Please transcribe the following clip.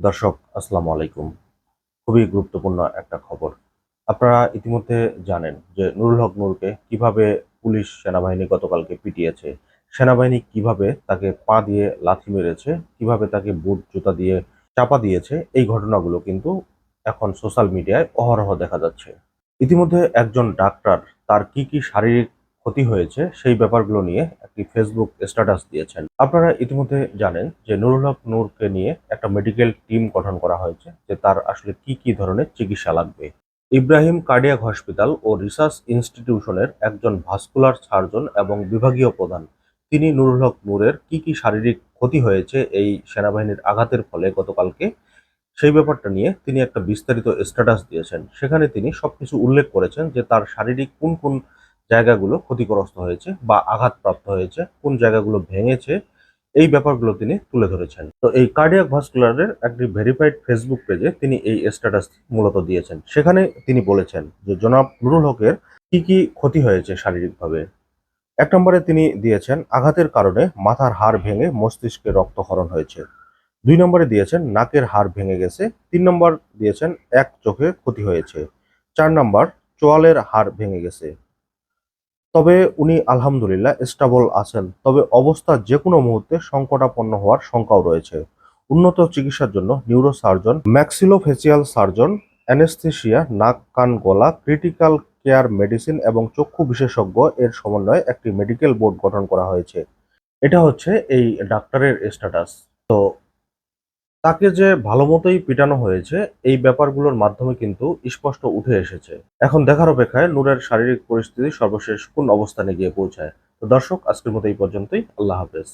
দর্শক, আসসালামু আলাইকুম। খুবই গুরুত্বপূর্ণ একটা খবর। আপনারা ইতিমধ্যে জানেন যে নুরুল হক নূরকে কীভাবে পুলিশ সেনাবাহিনী গতকালকে পিটিয়েছে, সেনাবাহিনী কীভাবে তাকে পা দিয়ে লাথি মেরেছে, কীভাবে তাকে বুট, জুতা দিয়ে চাপা দিয়েছে, এই ঘটনাগুলো কিন্তু এখন সোশ্যাল মিডিয়ায় অহরহ দেখা যাচ্ছে। ইতিমধ্যে একজন ডাক্তার তার কি কি শারীরিক ক্ষতি হয়েছে, সেই ব্যাপারগুলো নিয়ে একটি ফেসবুক স্ট্যাটাস দিয়েছেন। আপনারা ইতিমধ্যে জানেন যে নুরুল হক নূরকে নিয়ে একটা মেডিকেল টিম গঠন করা হয়েছে, যে তার আসলে কি কি ধরনের চিকিৎসা লাগবে। ইব্রাহিম কার্ডিয়াক হসপিটাল ও রিসার্চ ইনস্টিটিউশনের একজন ভাস্কুলার সার্জন এবং বিভাগীয় প্রধান। তিনি নুরুল হক নূরের কি কি শারীরিক ক্ষতি হয়েছে এই সেনাবাহিনীর আঘাতের ফলে গতকালকে, সেই ব্যাপারটা নিয়ে তিনি একটা বিস্তারিত স্ট্যাটাস দিয়েছেন। সেখানে তিনি সবকিছু উল্লেখ করেছেন যে তার শারীরিক কোন কোন জায়গাগুলো ক্ষতিগ্রস্ত হয়েছে বা আঘাতপ্রাপ্ত হয়েছে, কোন জায়গাগুলো ভেঙেছে, এই ব্যাপারগুলো তিনি তুলে ধরেছেন। তো এই কার্ডিয়াক ভাস্কুলারের একটি ভেরিফাইড ফেসবুক পেজে তিনি এই স্ট্যাটাস মূলত দিয়েছেন। সেখানে তিনি বলেছেন যে, জনাব নুরুল হকের কি কি ক্ষতি হয়েছে শারীরিকভাবে? এক নম্বরে তিনি দিয়েছেন, আঘাতের কারণে মাথার হাড় ভেঙে মস্তিষ্কে রক্তক্ষরণ হয়েছে। দুই নম্বরে দিয়েছেন, নাকের হাড় ভেঙে গেছে। তিন নম্বর দিয়েছেন, এক চোখে ক্ষতি হয়েছে। চার নম্বর, চোয়ালের হাড় ভেঙে গেছে। তবে উনি আলহামদুলিল্লাহ স্টাবল আছেন। তবে অবস্থা যে কোনো মুহূর্তে সংকটাপন্ন হওয়ার শঙ্কাও রয়েছে। উন্নত চিকিৎসার জন্য neuro surgeon maxillofacial surgeon anaesthesia নাক, কান, গলা, ক্রিটিক্যাল কেয়ার মেডিসিন এবং চক্ষু বিশেষজ্ঞ এর সমন্বয়ে একটি মেডিকেল বোর্ড গঠন করা হয়েছে। এটা হচ্ছে এই ডাক্তারের স্ট্যাটাস। তো তাকে যে ভালো মতোই পিটানো হয়েছে, এই ব্যাপারগুলোর মাধ্যমে কিন্তু স্পষ্ট উঠে এসেছে। এখন দেখার অপেক্ষায় নূরের শারীরিক পরিস্থিতি সর্বশেষ কোন অবস্থানে গিয়ে পৌঁছায়? তো দর্শক, আজকের মতো এই পর্যন্তই। আল্লাহ হাফেজ।